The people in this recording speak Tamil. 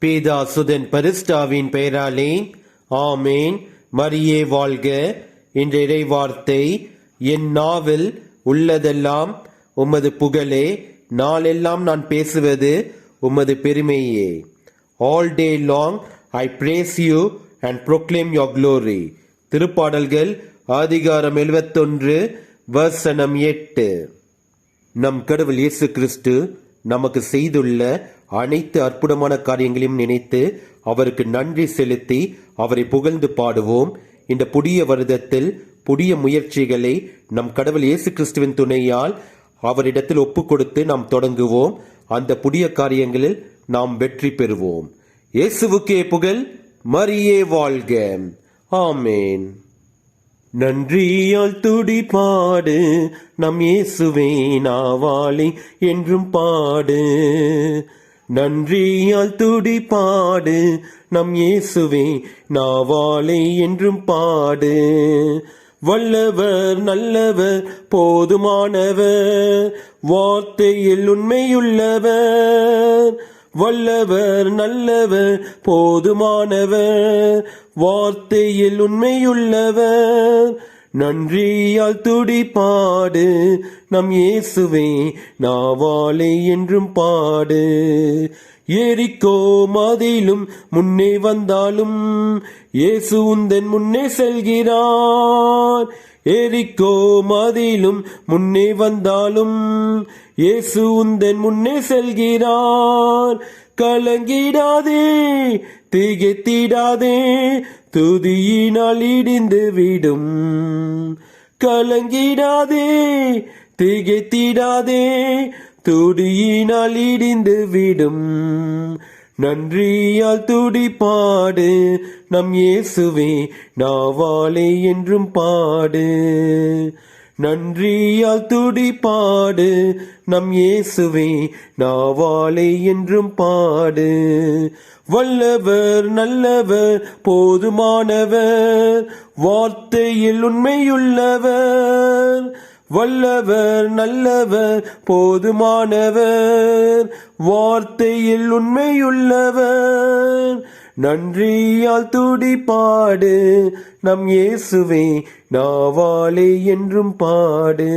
பேதா சுதன் பரிஸ்டாவின் பெயராலே ஆமேன். மரியே வாழ்க. என்ற இறைவார்த்தை என் நாவில் உள்ளதெல்லாம் உமது புகழே. நாளெல்லாம் நான் பேசுவது உமது பெருமையே. All day long I praise you and proclaim your glory திருப்பாடல்கள் அதிகாரம் எழுபத்தொன்று வசனம் எட்டு. நம் கடவுள் இயேசு கிறிஸ்து நமக்கு செய்துள்ள அனைத்து அற்புதமான காரியங்களையும் நினைத்து அவருக்கு நன்றி செலுத்தி அவரை புகழ்ந்து பாடுவோம். இந்த புதிய வருடத்தில் புதிய முயற்சிகளை நம் கடவுள் இயேசு கிறிஸ்துவின் துணையால் அவரிடத்தில் ஒப்பு கொடுத்து நாம் தொடங்குவோம். அந்த புதிய காரியங்களில் நாம் வெற்றி பெறுவோம். இயேசுவுக்கே புகழ் மரியே வாழ்க. ஆமேன். நன்றியால் துடி பாடு நம் இயேசுவே நாவாளி என்றும் பாடு. நன்றியால் துடி பாடு நம் இயேசுவே நாவாளே என்றும் பாடு. வல்லவர் நல்லவர் போதுமானவர். வார்த்தையில் உண்மையுள்ளவர். வல்லவர் நல்லவர் போதுமானவர். வார்த்தையில் உண்மையுள்ளவர். நன்றியால் துடி பாடு நம் இயேசுவே நாவாலே என்றும் பாடு. எரிக்கோ மாதிலும் முன்னே வந்தாலும் இயேசு உந்தன் முன்னே செல்கிறார். ஏரிக்கோ மதிலும் முன்னே வந்தாலும் இயேசு உந்தன் முன்னே செல்கிறார். கலங்கிடாதே திகைத்திடாதே துதியினால் இடிந்து விடும். கலங்கிடாதே திகைத்திடாதே துடியினால் இடிந்து விடும். நன்றியால் துடிப்பாடு. பாடு நம் இயேசுவே நாவாலே என்றும் பாடு. நன்றியால் துடிப்பாடு. பாடு நம் இயேசுவே நாவாலே என்றும் பாடு. வல்லவர் நல்லவர் போதுமானவர் வார்த்தையில் உண்மையுள்ளவர். வல்லவர் நல்லவர் போதுமானவர் வார்த்தையில் உண்மையுள்ளவர். நன்றியால் துடிப்பாடு பாடு நம் இயேசுவே நாவாலே என்றும் பாடு.